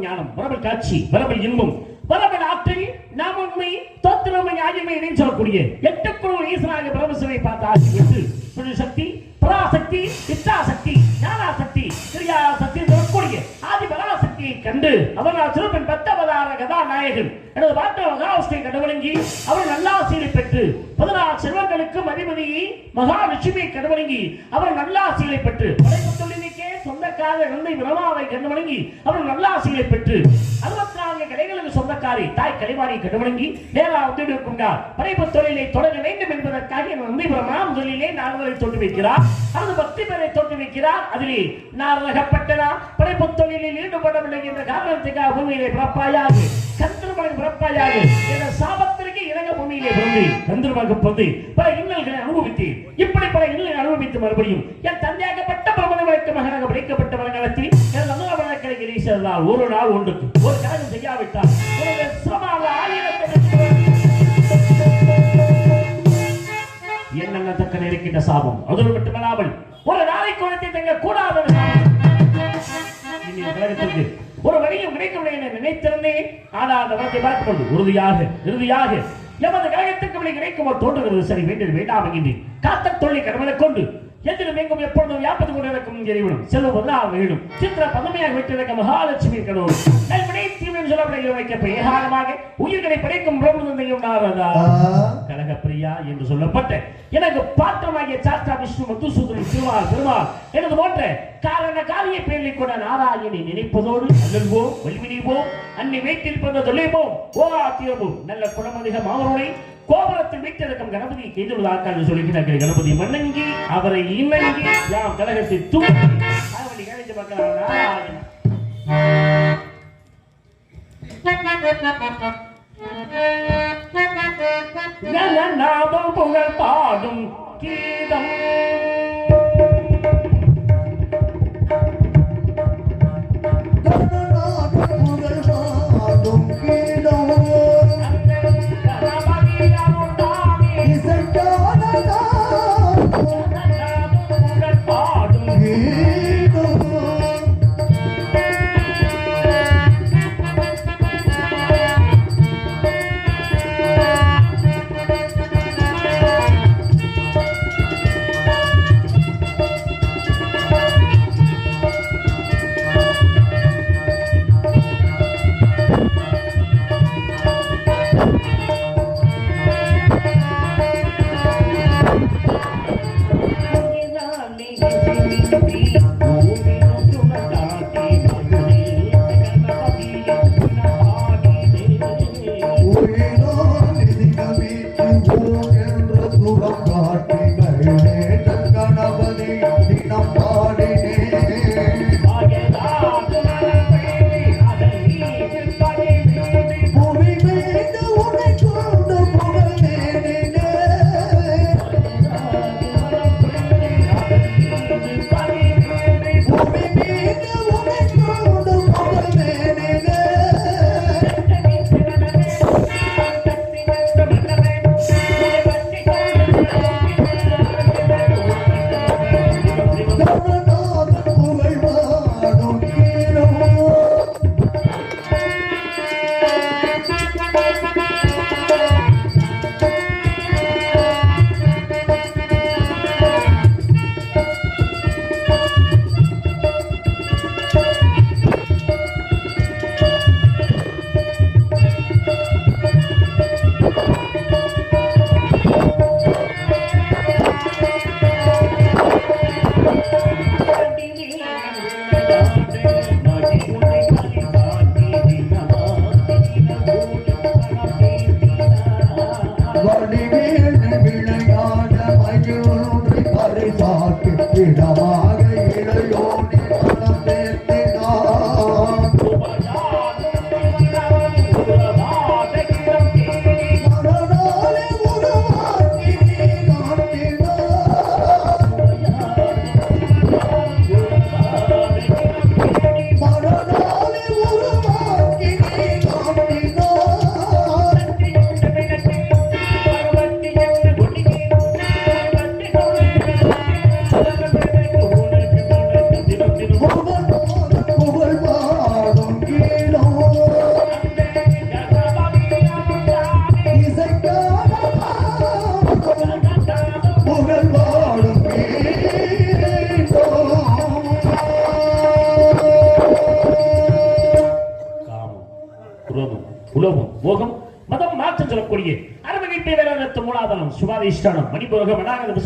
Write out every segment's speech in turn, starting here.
ஞானம். வரவல் காட்சி வரவல் இன்பம். வரவல் ஆற்றல் நாம் உண்மை தோத்திரமை ஆகியமை இணைந்து சொல்லக்கூடிய எட்டு குழு ஈஸ்வராக பிரபசனை பார்த்து ஆசி பெற்று புது சக்தி பராசக்தி இச்சாசக்தி ஞானாசக்தி கிரியாசக்தி சொல்லக்கூடிய ஆதி பராசக்தியை கண்டு அவனால் சிறப்பின் பத்தவதார கதாநாயகன் எனது பாட்ட மகாவிஷ்ணை கடவுளங்கி அவர் நல்லாசியை பெற்று பதினாறு செல்வங்களுக்கும் அதிபதியை மகாலட்சுமியை கடவுளங்கி அவர் நல்லாசிகளை பெற்று படைப்பு சொந்தக்கார நந்தை பிரமாவை கண்டுமணங்கி அவர் நல்லாசிகளை பெற்று அறுபத்தி கலைகளுக்கு சொந்தக்காரி தாய் கலைவாணியை கண்டுமணங்கி நேரா உதவி கொண்டார். படைப்பு தொழிலை தொடங்க வேண்டும் என்பதற்காக என் நந்தி பிரமா முதலிலே நாரதரை தோற்று வைக்கிறார் அது பக்தி பேரை தோற்று வைக்கிறார் அதிலே நாரதகப்பட்டனா படைப்பு தொழிலில் ஈடுபடவில்லை என்ற காரணத்துக்காக பூமியிலே கந்த கந்திரமகன் பிறப்பாயாக என்ற சாபத்திற்கு இறங்க பூமியிலே பிறந்து கந்திரமாக பிறந்து பல இன்னல்களை அனுபவித்தேன் இப்படி பல இன்னல்களை அனுபவித்து மறுபடியும் என் தந்தையாகப்பட்ட பிரபலங்களுக்கு மகனாக பிடிக்கப்பட்ட வருங்காலத்தில் என் நல்லவர்களை கிரீசர்களால் ஒரு நாள் ஒன்றுக்கு ஒரு காரியம் செய்யாவிட்டால் என்னென்ன தக்க இருக்கின்ற சாபம்? அதோடு மட்டுமல்லாமல் ஒரு நாளைக்கு குழந்தை தங்க கூடாத. ஒரு வழியும் கிடைக்கவில்லை என நினைத்திருந்தேன் ஆனால் அந்த வரத்தை பார்த்துக் கொண்டு உறுதியாக இறுதியாக எமது கழகத்துக்கு வழி கிடைக்குமோ தோன்றுகிறது. சரி வேண்டும் வேண்டாம் என்று காத்த தொழில் கடவுளை கொண்டு எதிலும் எங்கும் எப்பொழுதும் வியாபத்து கொண்டிருக்கும் இறைவனும் செல்வம் தான் வேணும் சித்திர பதமையாக விட்டிருக்க மகாலட்சுமி கடவுள் நல்வினை தீவிரம் சொல்லப்படுகிற வைக்க ஏகாரமாக உயிர்களை படைக்கும் பிரம்மதந்தையும் நாரதா. கனகப்பிரியா என்று சொல்லப்பட்ட எனக்கு பாத்திரமாகிய சாஸ்திரா விஷ்ணு மதுசூதரன் திருமால் பெருமாள் எனது போன்ற காரண காரிய பேரில் கொண்ட நாராயணி நினைப்பதோடு அல்லல்வோம் வலிமினிவோம் அன்னி வைத்திருப்பது தொலைவோம் ஓரா தீரவோம் நல்ல குணமதிக மாமருனை கோபுரத்தில் வைத்திருக்கும் கணபதி கைதுள்ளதாக்கால் சொல்லுகிறார்கள் கணபதி வணங்கி அவரை இணங்கி யாம் கழகத்தை தூக்கி அவனை கழித்து பார்க்கிறார் நாராயணன் புகழ் பாடும் கீதம்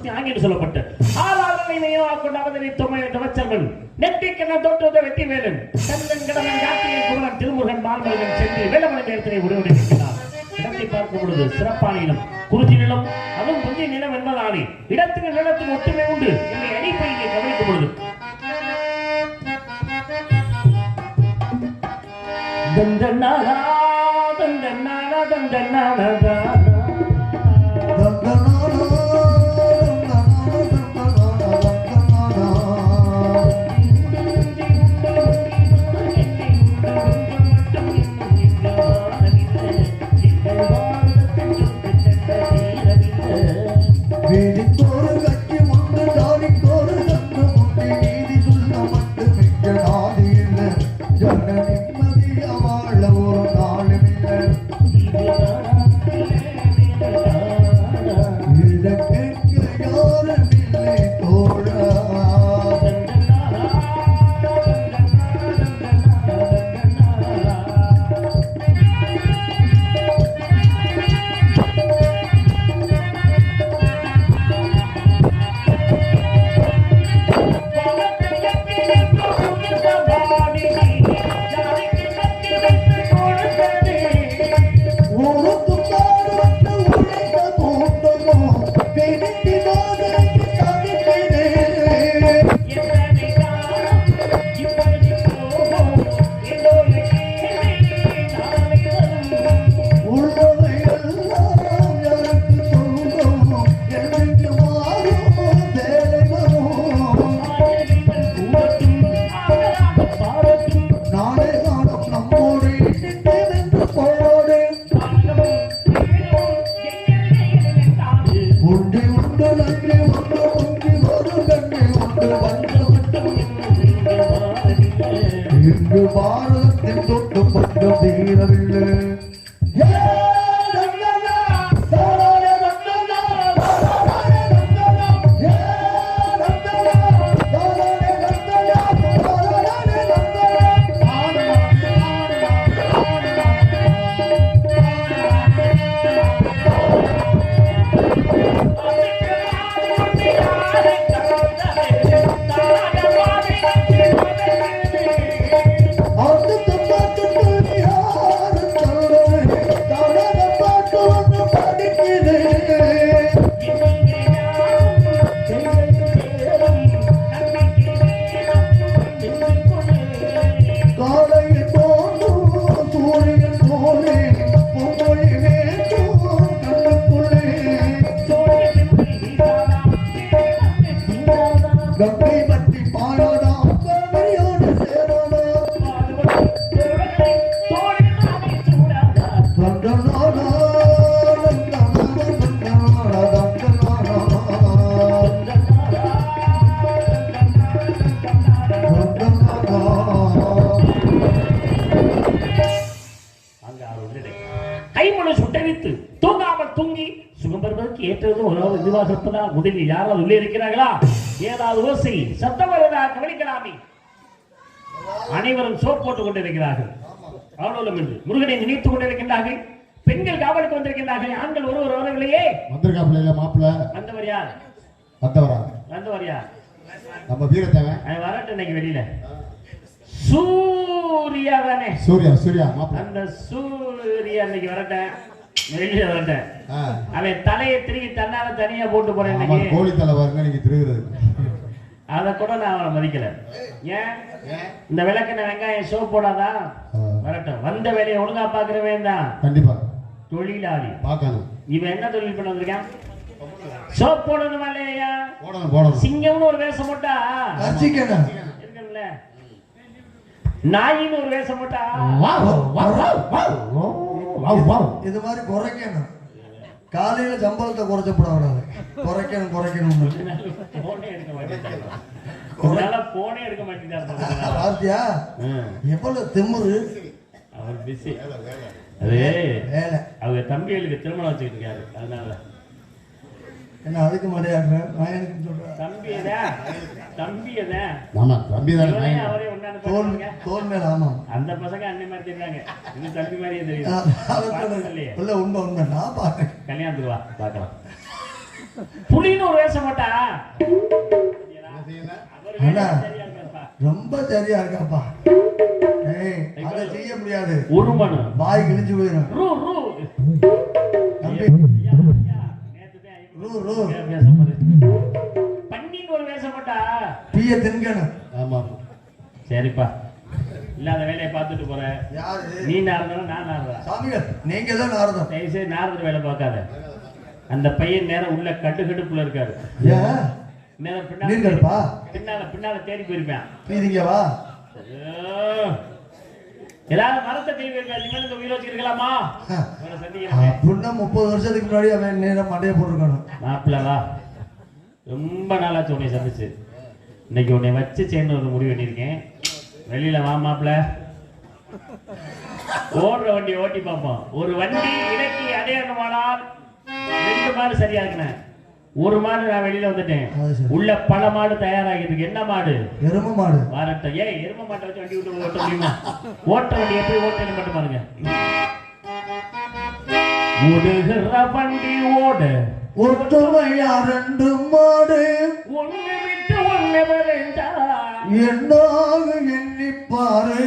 அநாகத விசுத்தி ஆங்கிலம் சொல்லப்பட்டு. ஆறாவது மையமாக தவச்சர்கள் நெற்றிக்கண்ண வேலன் கந்தன் குமரன் திருமுருகன் சென்று வேலமலை நேரத்திலே உருவெடுக்கிறார் இடத்தை பார்க்கும் பொழுது சிறப்பான இனம் குறிஞ்சி நிலம் அதுவும் புதிய நிலம் என்பதாலே இடத்துக்கு நிலத்துக்கு ஒற்றுமை உண்டு என்னை அடிப்பை கவனிக்கும் பொழுது. கண்ணி கைமுனை சுட்டரித்து தூங்காமல் தூங்கி சுகம் பெறுவதற்கு ஏற்றது உணவு இதுவாக இருப்பதா முதலில் யாராவது உள்ளே இருக்கிறார்களா? ஏதாவது ஓசை சத்தம் வருவதா கவனிக்கலாமே. அனைவரும் சோப் போட்டுக் கொண்டிருக்கிறார்கள். அவ்வளவு என்று முருகனை நினைத்துக் கொண்டிருக்கின்றார்கள். பெண்கள் காவலுக்கு வந்திருக்கின்றார்கள். ஆண்கள் ஒருவர் வரவில்லையே. வந்திருக்காப்புல இல்ல மாப்பிள்ள? வந்தவர் யார்? வந்தவரா? வந்தவர் யார்? நம்ம வீரத்தேவன். அவன் வரட்டும் இன்னைக்கு வெளியில. சூர்யா தானே? சூர்யா சூர்யா அந்த சூர்யா இன்னைக்கு வரட்டும் வெளியில வரட்டும் ஆ. அவன் தலையை திரும்பி தன்னால தனியா போட்டு போறேன் ஆமா இன்னைக்கு. கோழி தலை பாருங்க நீங்க திருவுறது அத கூட நான் அவனை மதிக்கல. ஏன்? இந்த விளக்குன வெங்காயம் சோப் போடாதா. வரட்டும். வந்த வேலையை ஒழுங்கா பாக்குறவன் தான். கண்டிப்பா. தொழிலாளி. பார்க்கணும். இவன் என்ன தொழில் பண்ண வந்திருக்கான்? சோப் போடணுமா இல்லையா? போடணும் போடணும். சிங்கம்னு ஒரு வேஷம் போட்டா. இருக்குல்ல நாயின்னு ஒரு வேஷம் போட்டா. இது மாதிரி குறைக்கணும். காலையில சம்பளத்தை குறைச்ச கூடாது குறைக்கணும் குறைக்கணும் போனே எடுக்க மாட்டேங்கிறாரு பார்த்தியா. எவ்வளவு திமிரு? அவர் பிஸி அது வேலை. அவங்க தம்பிகளுக்கு திருமணம் வச்சுக்கிட்டு இருக்காரு அதனால. என்ன அதுக்கு மரியாதை நாயனுக்கு சொல்றேன் தம்பி தம்பி ஆமா தம்பி தானே தோல். தோல் மேல அந்த பசங்க அண்ணன் மாதிரி தெரியுறாங்க. இது தம்பி மாதிரியே தெரியும். இல்ல உண்மை உண்மை. நான் பார்த்தேன் கல்யாணத்துக்கு வா பார்க்கலாம். புலின்னு ஒரு வேஷம் போட்டா. ரொம்ப சரியா இருக்காப்பா. ஏய் அதை செய்ய முடியாது. ஒரு மனு வாய் கிழிஞ்சு போயிடும் தம்பி. வேஷம். பன்னின்னு ஒரு வேஷம் போட்டா பீய தின்கணும் ஆமா. சரிப்பா. இல்லாத வேலையை பார்த்துட்டு போற. யாரு? நீ நாரதனும் நான் நாரதா? சாமிகள் நீங்க தான் நாரதம். தயவுசெய்து நாரதர் வேலை பார்க்காத. அந்த பையன் நேரம் உள்ள கட்டு கட்டுப்புல இருக்காரு. பின்னால பின்னால பின்னால தேடி போயிருப்பேன். நீங்க வா. ஐயோ. ஏதாவது மரத்தை தேடி போயிருப்பேன் இனிமேல் இந்த உயிர் அப்படின்னா முப்பது வருஷத்துக்கு முன்னாடி அவன் நேரம் மண்டையை போட்டிருக்கணும் மாப்பிள்ள வா. ரொம்ப நாளாச்சு உன்னை சந்திச்சு. இன்னைக்கு உன்னை வச்சு சேர்ந்து ஒரு முடிவு பண்ணியிருக்கேன். வெளியில வா மாப்பிள்ள. ஓடுற வண்டி ஓட்டி பார்ப்போம். ஒரு வண்டி இலக்கி அடையணுமானால் ரெண்டு மாடு சரியா இருக்குண்ணே ஒரு மாடு நான் வெளியில வந்துட்டேன். உள்ள பல மாடு தயாராகிருக்கு என்ன மாடு? எரும மாடு. வாரட்டும் ஏய் எரும மாட்டை வச்சு வண்டி விட்டு ஓட்ட முடியுமா? ஓட்ட வண்டி எப்படி ஓட்டணும் மட்டும் பாருங்க. ஓடுகிற வண்டி ஓட. ஒற்றுமையா ரெண்டு மாடு. ஒண்ணு விட்டு ஒண்ணு விரைந்தா என்னாக எண்ணிப்பாரு.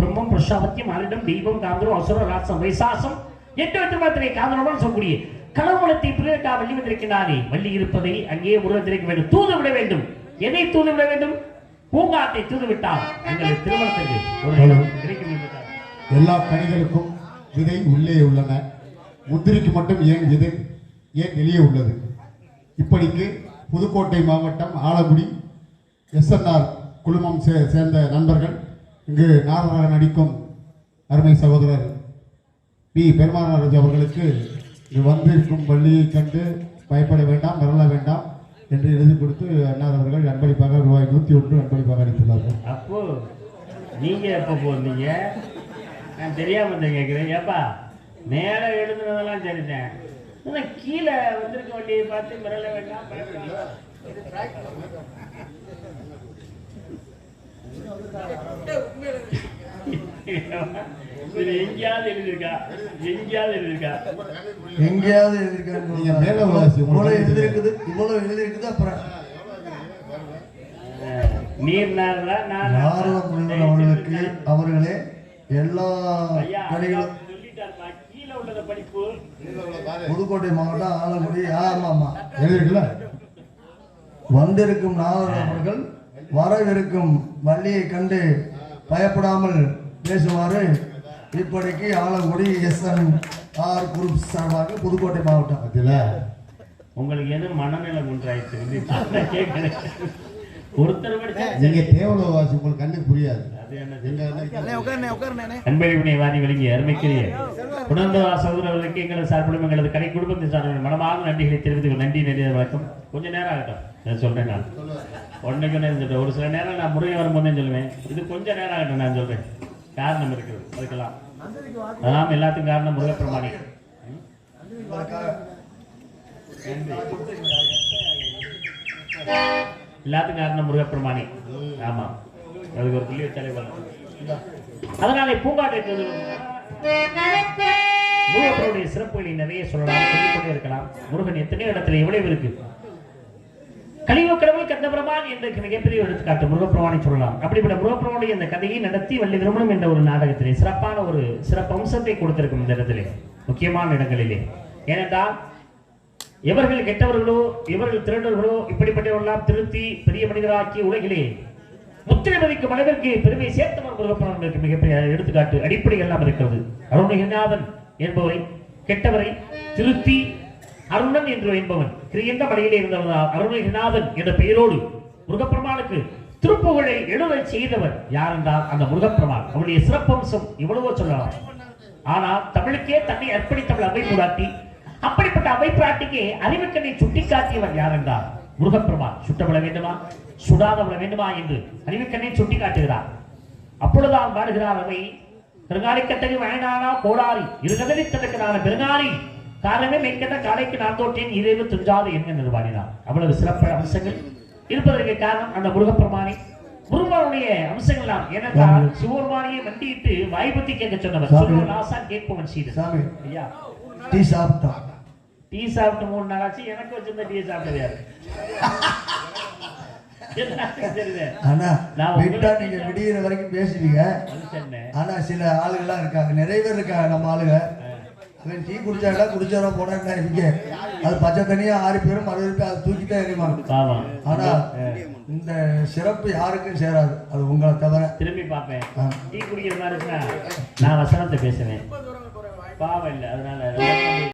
பிரம்மம் பிரசாபத்தியம் ஆரிடம் தெய்வம் காந்திரம் அசுர ராசம் வைசாசம். எட்டு திருமணத்திலே காந்தனுடன் சொல்லக்கூடிய கலவலத்தை பிறக்கா வள்ளி வந்திருக்கிறாரே வள்ளி இருப்பதை அங்கே உருவத்திருக்க வேண்டும். தூது விட வேண்டும். எதை தூது விட வேண்டும்? பூங்காத்தை தூது விட்டால் எங்களுக்கு திருமணத்திற்கு கிடைக்கும். எல்லா கனிகளுக்கும் விதை உள்ளே உள்ளன. முந்திரிக்கு மட்டும் ஏன் விதை? ஏன் வெளியே உள்ளது? இப்படிக்கு புதுக்கோட்டை மாவட்டம் ஆலங்குடி எஸ்என்ஆர் குழுமம் சே சேர்ந்த நண்பர்கள் இங்கு நாரதாக நடிக்கும் அருமை சகோதரர் பி. பெருமானாராஜ் அவர்களுக்கு இது வந்திருக்கும் வள்ளியை கண்டு பயப்பட வேண்டாம் மறல வேண்டாம் என்று எழுதி கொடுத்து அன்னார் அவர்கள் அன்பளிப்பாக ரூபாய் நூற்றி ஒன்று அன்பளிப்பாக அளித்துள்ளார்கள். அப்போ நீங்கள் எப்போ போனீங்க? நான் தெரியாமல் இருந்தேன் கேட்குறேன் ஏப்பா நேராக எழுதுனதெல்லாம் சரிதான். ஆனா கீழே வந்திருக்க வண்டியை பார்த்து மிரள வேண்டாம் பயப்பட எங்கேயாவது எழுதியிருக்கா? எங்கேயாவது எழுதியிருக்கா? எங்கேயாவது எழுதியிருக்காங்க நீங்க மேல வாசி, இவ்வளவு எழுதியிருக்குது இவ்வளவு எழுதியிருக்குது அப்புறம். நீர் அவர்களுக்கு அவர்களே எல்லா படிப்பு. புதுக்கோட்டை மாவட்டம் ஆலங்குடி. ஆமா ஆமா எழுதிருக்குல்ல வந்திருக்கும் நாவலர் அவர்கள் வரவிருக்கும் வள்ளியை கண்டு பயப்படாமல் பேசுமாறு இப்படிக்கு Alangudi S N R group சார்பாக புதுக்கோட்டை மாவட்டம். உங்களுக்கு எது மனநிலை ஒன்றாயிடுச்சு வந்து நீங்க தேவலோ வாசி உங்களுக்கு கண்ணுக்கு புரியாது. வாரி வழங்கிய அருமைக்குரிய உணர்ந்த சகோதரர்களுக்கு எங்களது சார்பிலும் எங்களது கடை குடும்பத்தின் சார்பிலும் மனமாக நன்றிகளை தெரிவித்துக் நன்றி நன்றி வணக்கம். கொஞ்ச நேரம் ஆகட்டும். நான் சொல்றேன் நான். ஒன்றைக்கு இருந்துட்டு ஒரு சில நேரம் நான் முருகன் வரும்போது சொல்லுவேன். இது கொஞ்ச நேரம் ஆகட்டும் நான் சொல்றேன். காரணம் அதுக்கெல்லாம். அதான் எல்லாத்துக்கும் காரணம் முருகப்பெருமானி. எல்லாத்துக்கும் காரணம் முருகப்பெருமானி. ஆமா. அதுக்கு ஒரு புள்ளி வச்சாலே போதும். அதனாலே பூங்காட்டை முருகப்பனுடைய சிறப்புகளை நிறைய சொல்லலாம் சொல்லிக்கொண்டே இருக்கலாம். முருகன் எத்தனையோ இடத்துல எவ்வளவு இருக்கு. கலியுக கடவுள் கந்தபிரமான் என்ற மிகப்பெரிய எடுத்துக்காட்டு முருகப்பிரமானை சொல்லலாம். அப்படிப்பட்ட முருகப்பிரமானுடைய இந்த கதையை நடத்தி வள்ளி திருமணம் என்ற ஒரு நாடகத்திலே சிறப்பான ஒரு சிறப்பு அம்சத்தை கொடுத்திருக்கும் இந்த இடத்திலே முக்கியமான இடங்களிலே. ஏனென்றால் இவர்கள் கெட்டவர்களோ இவர்கள் திருடர்களோ இப்படிப்பட்டவர்களெல்லாம் திருத்தி பெரிய மனிதராக்கி உலகிலே முத்திரை மதிக்கும் அளவிற்கு பெருமை சேர்த்தவர் முருகப்பெருமானுக்கு மிகப்பெரிய எடுத்துக்காட்டு அடிப்படை எல்லாம் இருக்கிறது. அருணகிரிநாதன் என்பவரை கெட்டவரை திருத்தி அருணன் என்று என்பவன். கிரியந்த மலையிலே இருந்தவன் அருணகிரிநாதன் என்ற பெயரோடு முருகப்பெருமானுக்கு திருப்புகழை எழுதச் செய்தவர் யார் என்றால் அந்த முருகப்பெருமான். அவருடைய சிறப்பம்சம் இவ்வளவோ சொல்லலாம். ஆனால் தமிழுக்கே தன்னை அர்ப்பணித்தவள் அவை கூடாட்டி அப்படிப்பட்ட அவை பிராட்டிக்கு அறிவுக்கண்ணை சுட்டிக்காட்டியவர் யார் என்றார் முருகப்பெருமான். சுட்டப்பட வேண்டுமா? சுடாதப்பட வேண்டுமா என்று அறிவுக்கண்ணை சுட்டிக்காட்டுகிறார். அப்பொழுதுதான் பாடுகிறார் அவை பெருங்காலிக்கத்தகு வயனானா கோடாரி இருகதறி தனக்கு பெருங்காலி. காரணமே மென்கட்ட காலைக்கு நான் தோற்றேன் இறைவு துஞ்சாது என்க நிர்வாணினார். அவ்வளவு சிறப்பு அம்சங்கள் இருப்பதற்கு காரணம் அந்த முருகப்பெருமானை. முருகனுடைய அம்சங்கள் எல்லாம் ஏனென்றால் சிவபெருமானையே வண்டியிட்டு வாய்ப்புத்தி கேட்க சொன்னவர். கேட்பவன் சீடு சாமி. ஐயா. டீ சாப்பிட்டான் டீ சாப்பிட்டு மூணு நாள் ஆச்சு எனக்கு வச்சிருந்த டீ சாப்பிட்டது யாரு? விடியிற வரைக்கும் பேசுவீங்க. ஆனா சில ஆளுகள்லாம் இருக்காங்க நிறைய பேர் இருக்காங்க நம்ம ஆளுங்க அவன் டீ குடிச்சாடா குடிச்சாரா போனா இங்க. அது பச்சை தனியா ஆறு பேரும் அறுபது பேர் அதை தூக்கிட்டே எறிவாங்க. ஆனா இந்த சிறப்பு யாருக்கும் சேராது. அது உங்களை தவிர. திரும்பி பார்ப்பேன். டீ குடிக்கிற மாதிரி நான் வசனத்தை பேசுவேன். பாவம் இல்லை அதனால.